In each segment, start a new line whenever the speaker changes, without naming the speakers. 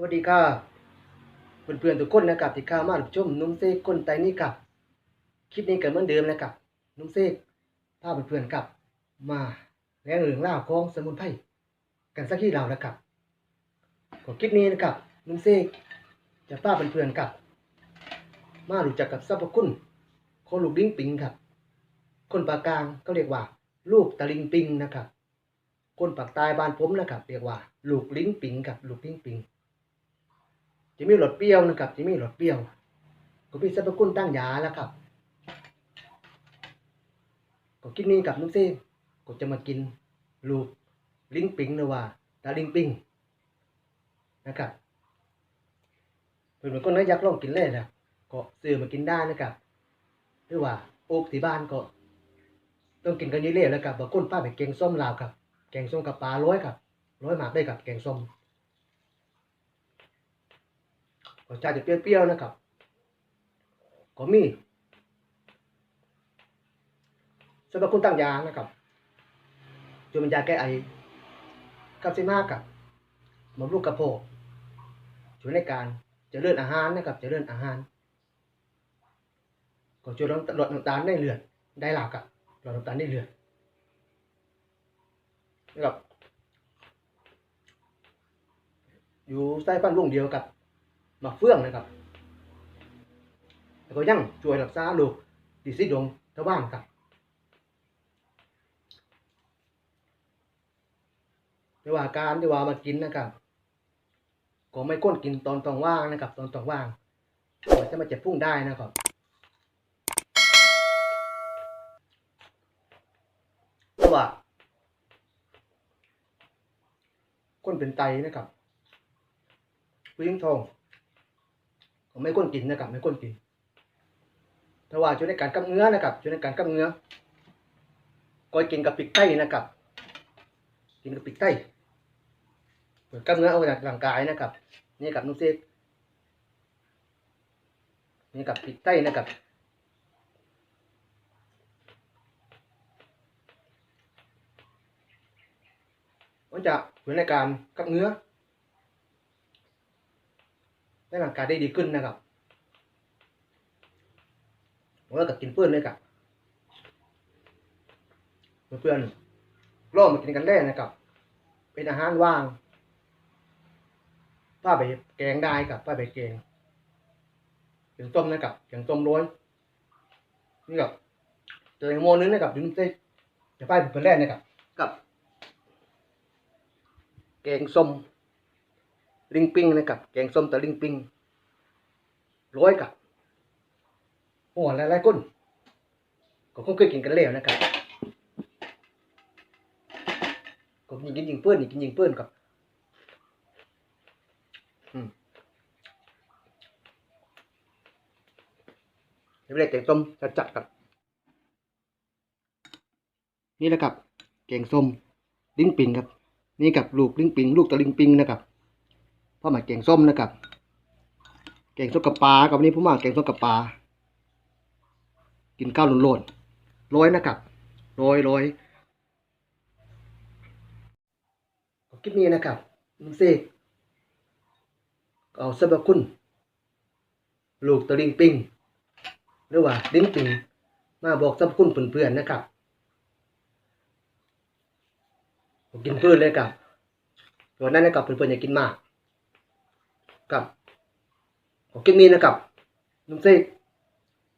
สวัสดีครับเพื่อนๆทุกคนนะครับที่เข้ามารับชมนุ่มเซกคนไตนี่ครับคลิปนี้ก็เหมือนเดิมนะครับนุ่มเซกพาเพื่อนๆครับ มาแรงเรื่องราของสมุนไพรกันสักที่เรานะครับก็คลิปนี้นะครับนุ่มเซกจะพาเพื่อนๆครับ มารู้จักกับสรรพคุณของลูกลิ้งปิงครับ คนปากกลางก็เรียกว่า ลูกตะลิงปิงนะครับ คนปากใต้บ้านผมนะครับ เรียกว่า ลูกลิ้งปิงกับลูกลิ้งปิง จะมีรสเปรี้ยวนะครับจะมีรสเปรี้ยวก็มีสรรพคุณตั้งยาแล้วครับก็กินนี้กับนุ่มเซ่ก็จะมากินลูกลิงปิงหรือว่าตาลิงปิงนะครับเพื่อนๆคนไหนอยากลองกินเลยนะก็ซื้อมากินได้นะครับหรือว่าโอ๊กที่บ้านก็ต้องกินกันเยอะๆแล้วกับบางคนป้าไปแกงส้มลาวครับแกงส้มกับปลาร้อยครับร้อยหมากได้กับแกงส้ม รสชาติจะเปรี้ยวๆนะครับ ก็มีสรรพคุณตั้งยานะครับจนเป็นยาแก้ไอกับซิมากับบำรุงกระเพาะช่วยในการจะเลื่อนอาหารนะครับจะเลื่อนอาหาร ก็ช่วยลดลดน้ำตาลในเลือดได้หลักกับลดน้ำตาลในเลือดนะครับอยู่ใต้ปั้นวงเดียวกับ มะเฟื่องนะครับ แล้วก็ยังช่วยรักษาโรคดิซิดงทวารครับแต่ว่าการที่ว่ามากินนะครับก็ไม่ก้นกินตอนตองว่างนะครับ ตอนตองว่างก็จะมาเจ็บพุ่งได้นะครับเพราะว่าคนเป็นไตนะครับผู้หญิงทอง ก็ไม่ก้นกินนะครับไม่ก้นกินแต่ว่าช่วยในการกับเนื้อนะครับช่วยในการกับเนื้อก็กินกับพริกไทยนะครับ กินกับพริกไทยเปิดกับเนื้อเอาจากร่างกายนะครับ นี่กับนุ่มเซกนี่กับพริกไทยนะครับมันจะช่วยในการกับเนื้อ ในร่างกายได้ดีขึ้นนะครับผมว่ากับกินเพื่อนเลยครับเพื่อนๆรอมากินกันได้นะครับ เป็นอาหารว่างป้าไปแกงได้กับป้าไปแกงแกงต้มนะครับแกงต้มร้อยนี่กับเจอโมนึงนะครับอยู่นี่จะป้าเป็นแรกนะครับกับ แกงส้ม ลิงปิ้งนะครับแกงส้มตะลิงปิ้งร้อยกับหัวหลายๆคนก็คงเคยกินกันแล้วนะครับก็ยิงกินยิงเพื่อนยิงกินยิงเพื่อนกับอืมเรียกแกงส้มจัดกับ นี่แหละครับ แกงส้มลิงปิงครับ นี่กับลูกลิงปิง ลูกตะลิงปิงนะครับ พ่อหมายแกงส้มนะครับแกงส้มกับปลากับวันนี้ผมมาแกงส้มกับปลากินข้าวหล่นๆร้อยนะครับร้อยร้อยคลิปนี้นะครับนุ่มเซกเอาสรรพคุณ ลูกตะลิงปิงหรือว่าลิงปิงมาบอกสรรพคุณเพื่อนๆนะครับผมกินพืชเลยกับตัวนั้นนะครับเพื่อนๆอย่ากินมาก กับผมกินนีนะครับนุ่มเซก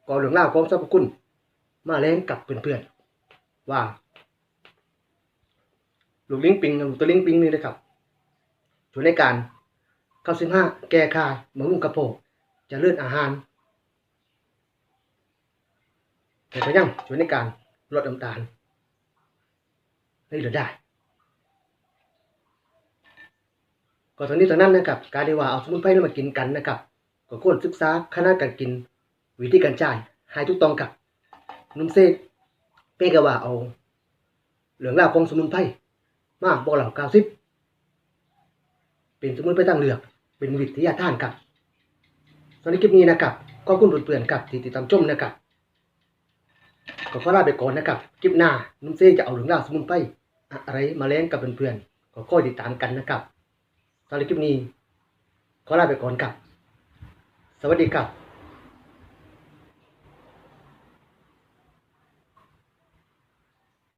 ก่อเหลืองเล่าของสรรพคุณ มาเล่นกับเพื่อนๆว่าลูกลิงปิงลูกตัวลิงปิงนี่นะครับช่วยในการเข้าสิบห้าแก้คายบำรุงกระเพาะจะเลื่อดอาหารแต่ก็ยังช่วยในการลดน้ำตาลให้หลือได้ ก็ตอนนี้ตอนนั้นนะครับ การที่ว่าเอาสมุนไพรนั้นมากินกันนะครับ ก็ควรศึกษาขนาดการกิน วิธีการจ่ายให้ถูกต้องกับนุ่มเซกเป้ก็ว่าเอา เหลืองราวของสมุนไพรมาบอกเหล่าเก้าสิบเป็นสมุนไพรตั้งเลือก เป็นวิทยาท่านครับ ตอนนี้คลิปนี้นะครับขอบคุณเพื่อนกับที่ติดตามชมนะครับก็ขอลาไปก่อนนะครับ คลิปหน้านุ่มเซกจะเอาเหลืองราวสมุนไพรอะไรมาเล่นกับเพื่อนๆก็คอยติดตามกันนะครับ สำหรับคลิปนี้ ขอลาไปก่อนครับ สวัสดีครับ